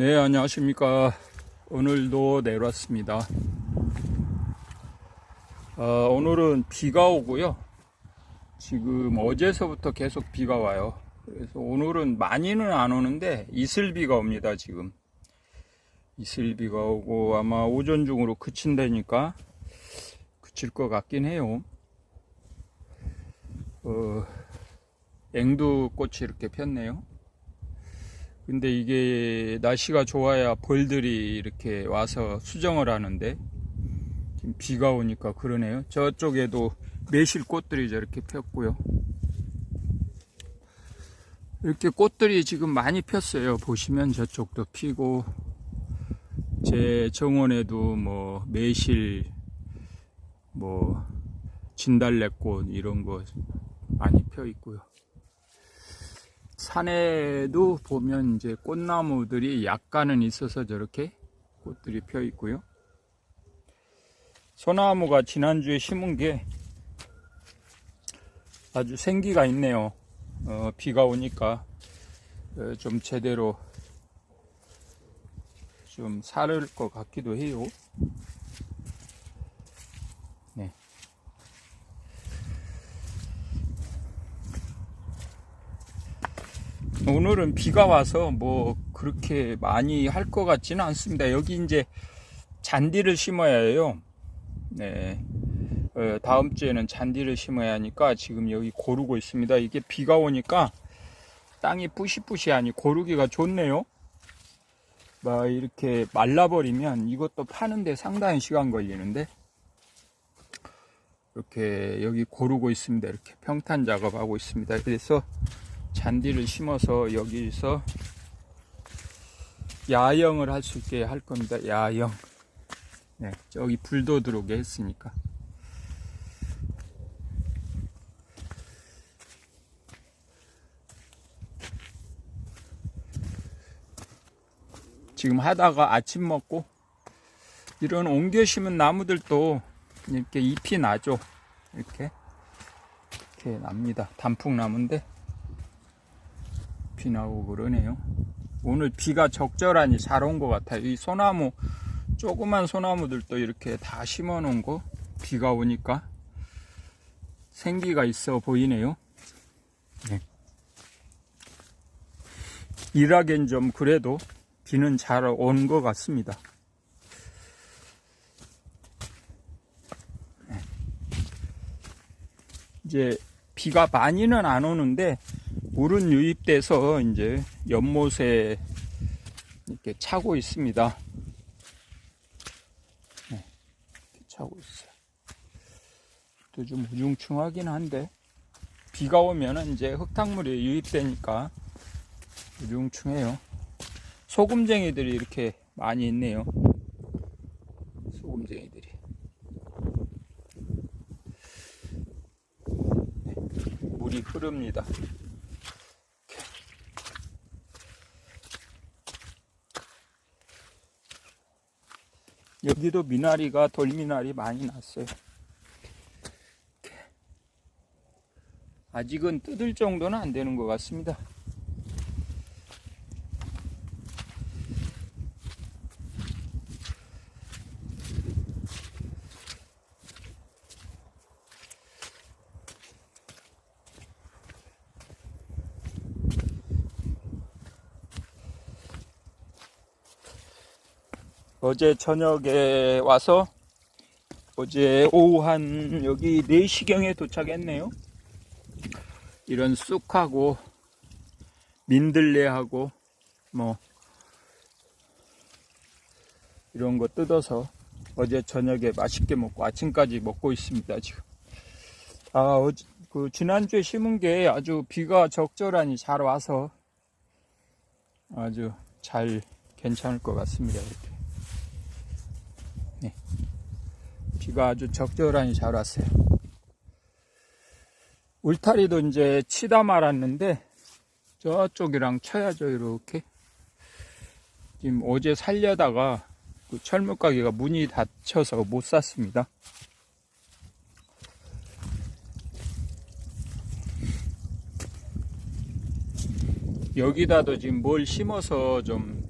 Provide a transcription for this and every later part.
네, 안녕하십니까. 오늘도 내려왔습니다. 어, 오늘은 비가 오고요. 지금 어제서부터 계속 비가 와요. 그래서 오늘은 많이는 안 오는데 이슬비가 옵니다, 지금. 이슬비가 오고 아마 오전 중으로 그친다니까 그칠 것 같긴 해요. 어, 앵두 꽃이 이렇게 폈네요. 근데 이게 날씨가 좋아야 벌들이 이렇게 와서 수정을 하는데 지금 비가 오니까 그러네요. 저쪽에도 매실 꽃들이 저렇게 폈고요. 이렇게 꽃들이 지금 많이 폈어요. 보시면 저쪽도 피고 제 정원에도 뭐 매실 뭐 진달래꽃 이런 거 많이 펴 있고요. 산에도 보면 이제 꽃나무들이 약간은 있어서 저렇게 꽃들이 펴 있고요. 소나무가 지난주에 심은 게 아주 생기가 있네요. 어, 비가 오니까 어, 좀 제대로 좀 살을 것 같기도 해요. 오늘은 비가 와서 뭐 그렇게 많이 할 것 같지는 않습니다. 여기 이제 잔디를 심어야 해요. 네. 어, 다음 주에는 잔디를 심어야 하니까 지금 여기 고르고 있습니다. 이게 비가 오니까 땅이 뿌시뿌시하니 고르기가 좋네요. 막 이렇게 말라버리면 이것도 파는데 상당히 시간 걸리는데 이렇게 여기 고르고 있습니다. 이렇게 평탄 작업하고 있습니다. 그래서 잔디를 심어서 여기서 야영을 할 수 있게 할 겁니다. 야영. 네, 저기 불도 들어오게 했으니까. 지금 하다가 아침 먹고 이런 옮겨 심은 나무들도 이렇게 잎이 나죠. 이렇게 이렇게 납니다. 단풍나무인데 비 나오고 그러네요. 오늘 비가 적절하니 잘 온 것 같아요. 이 소나무 조그만 소나무들도 이렇게 다 심어 놓은 거 비가 오니까 생기가 있어 보이네요. 네. 일하기엔 좀 그래도 비는 잘 온 것 같습니다. 네. 이제 비가 많이는 안 오는데 물은 유입돼서 이제 연못에 이렇게 차고 있습니다. 네, 차고 있어요. 또 좀 우중충하긴 한데 비가 오면은 이제 흙탕물이 유입되니까 우중충해요. 소금쟁이들이 이렇게 많이 있네요. 소금쟁이들이. 네, 물이 흐릅니다. 여기도 미나리가 돌미나리 많이 났어요. 아직은 뜯을 정도는 안 되는 것 같습니다. 어제 저녁에 와서 어제 오후 한 여기 4시경에 도착했네요. 이런 쑥하고 민들레하고 뭐 이런 거 뜯어서 어제 저녁에 맛있게 먹고 아침까지 먹고 있습니다 지금. 아 어제 그 지난주에 심은 게 아주 비가 적절하니 잘 와서 아주 잘 괜찮을 것 같습니다 이렇게. 네. 비가 아주 적절하니 잘 왔어요. 울타리도 이제 치다 말았는데 저쪽이랑 쳐야죠 이렇게 지금 어제 살려다가 그 철물 가게가 문이 닫혀서 못 샀습니다. 여기다도 지금 뭘 심어서 좀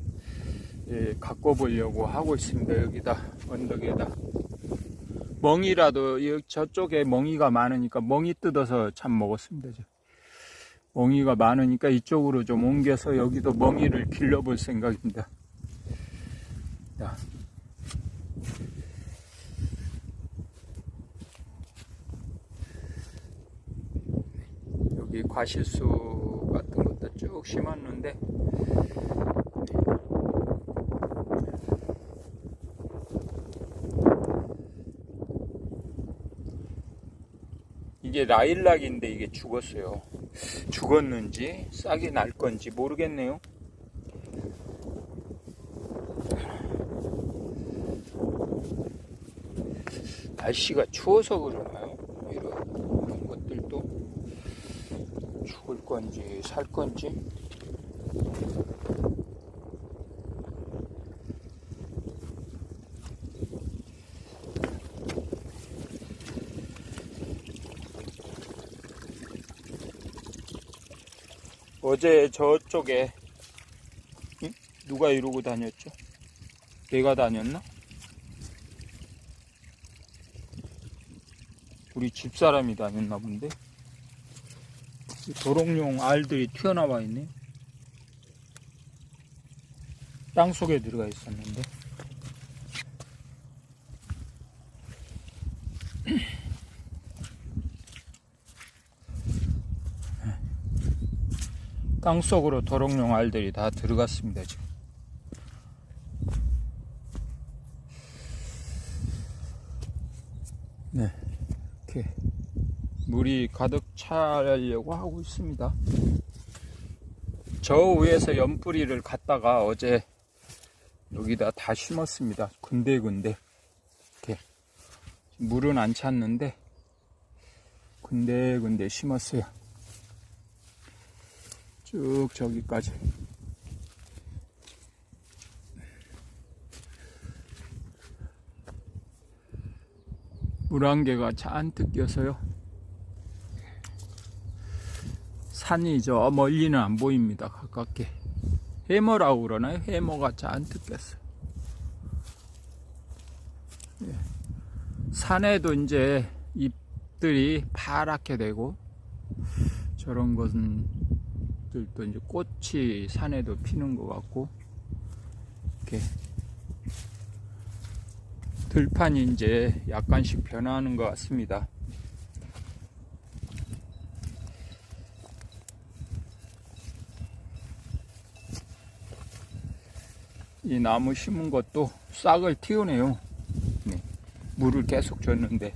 예, 갖고 보려고 하고 있습니다. 여기다 언덕에다 멍이라도 여- 저쪽에 멍이가 많으니까 멍이 뜯어서 참 먹었습니다. 저. 멍이가 많으니까 이쪽으로 좀 옮겨서 여기도 멍이를 길러볼 생각입니다. 자. 여기 과실수 같은 것도 쭉 심었는데 이게 라일락인데 이게 죽었어요. 죽었는지 싹이 날 건지 모르겠네요. 날씨가 추워서 그러나요? 이런, 것들도 죽을 건지 살 건지 어제 저쪽에 응? 누가 이러고 다녔죠? 내가 다녔나? 우리 집사람이 다녔나 본데 이 도롱뇽 알들이 튀어나와 있네 땅 속에 들어가 있었는데 땅 속으로 도롱뇽 알들이 다 들어갔습니다 지금 네 이렇게 물이 가득 차려고 하고 있습니다. 저 위에서 연뿌리를 갖다가 어제 여기다 다 심었습니다. 군데군데 이렇게 물은 안 찼는데 군데군데 심었어요. 쭉 저기까지. 물안개가 잔뜩 껴서요. 산이 저 멀리는 안 보입니다. 가깝게. 해머라고 그러나요? 해머가 잔뜩 꼈어요. 예. 산에도 이제 잎들이 파랗게 되고 저런 것 들도 이제 꽃이 산에도 피는 것 같고 이렇게 들판이 이제 약간씩 변화하는 것 같습니다. 이 나무 심은 것도 싹을 틔우네요. 네. 물을 계속 줬는데.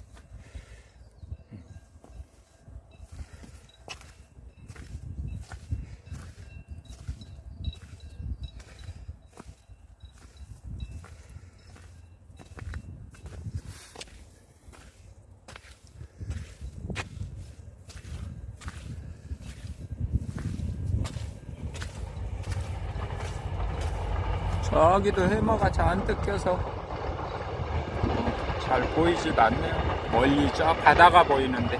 저기도 해머가 잔뜩 껴서 잘 보이지도 않네요. 멀리 저 바다가 보이는데.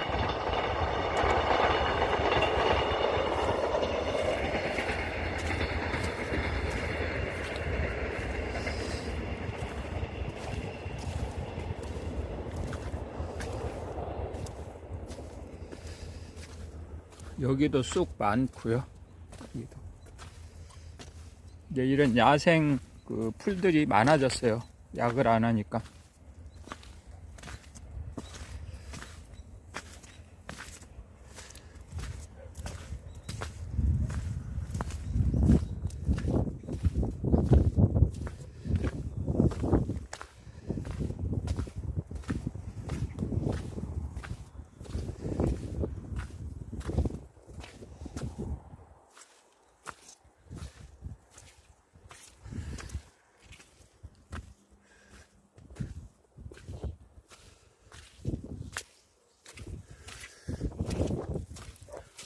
여기도 쑥 많고요. 이런 야생 그 풀들이 많아졌어요. 약을 안 하니까.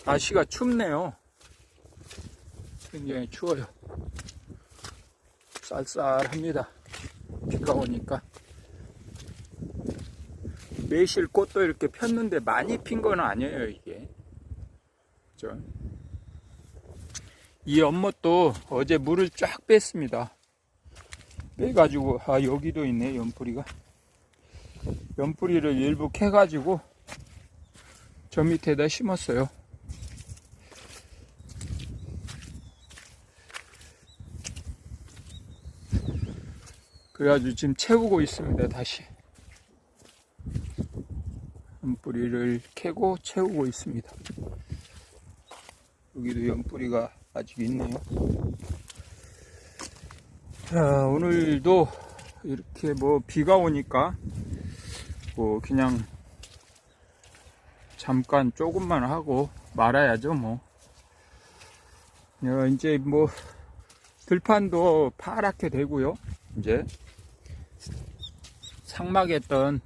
날씨가 춥네요. 굉장히 추워요. 쌀쌀합니다. 비가 오니까. 매실 꽃도 이렇게 폈는데 많이 핀 건 아니에요, 이게. 그죠? 이 연못도 어제 물을 쫙 뺐습니다. 빼가지고 아 여기도 있네 연뿌리가 연뿌리를 일부 캐가지고 저 밑에다 심었어요 그래가지고 지금 채우고 있습니다 다시 연뿌리를 캐고 채우고 있습니다 여기도 연뿌리가 아직 있네요 자, 오늘도 이렇게 뭐 비가 오니까 뭐 그냥 잠깐 조금만 하고 말아야죠 뭐. 야, 이제 뭐 들판도 파랗게 되고요. 이제 상막했던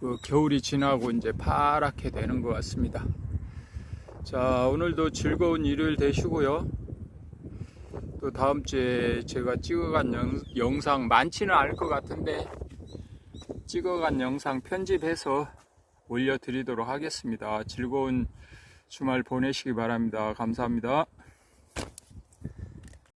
그 겨울이 지나고 이제 파랗게 되는 것 같습니다. 자, 오늘도 즐거운 일요일 되시고요. 또 다음 주에 제가 찍어간 영, 영상 많지는 않을 것 같은데 찍어간 영상 편집해서 올려드리도록 하겠습니다. 즐거운 주말 보내시기 바랍니다. 감사합니다.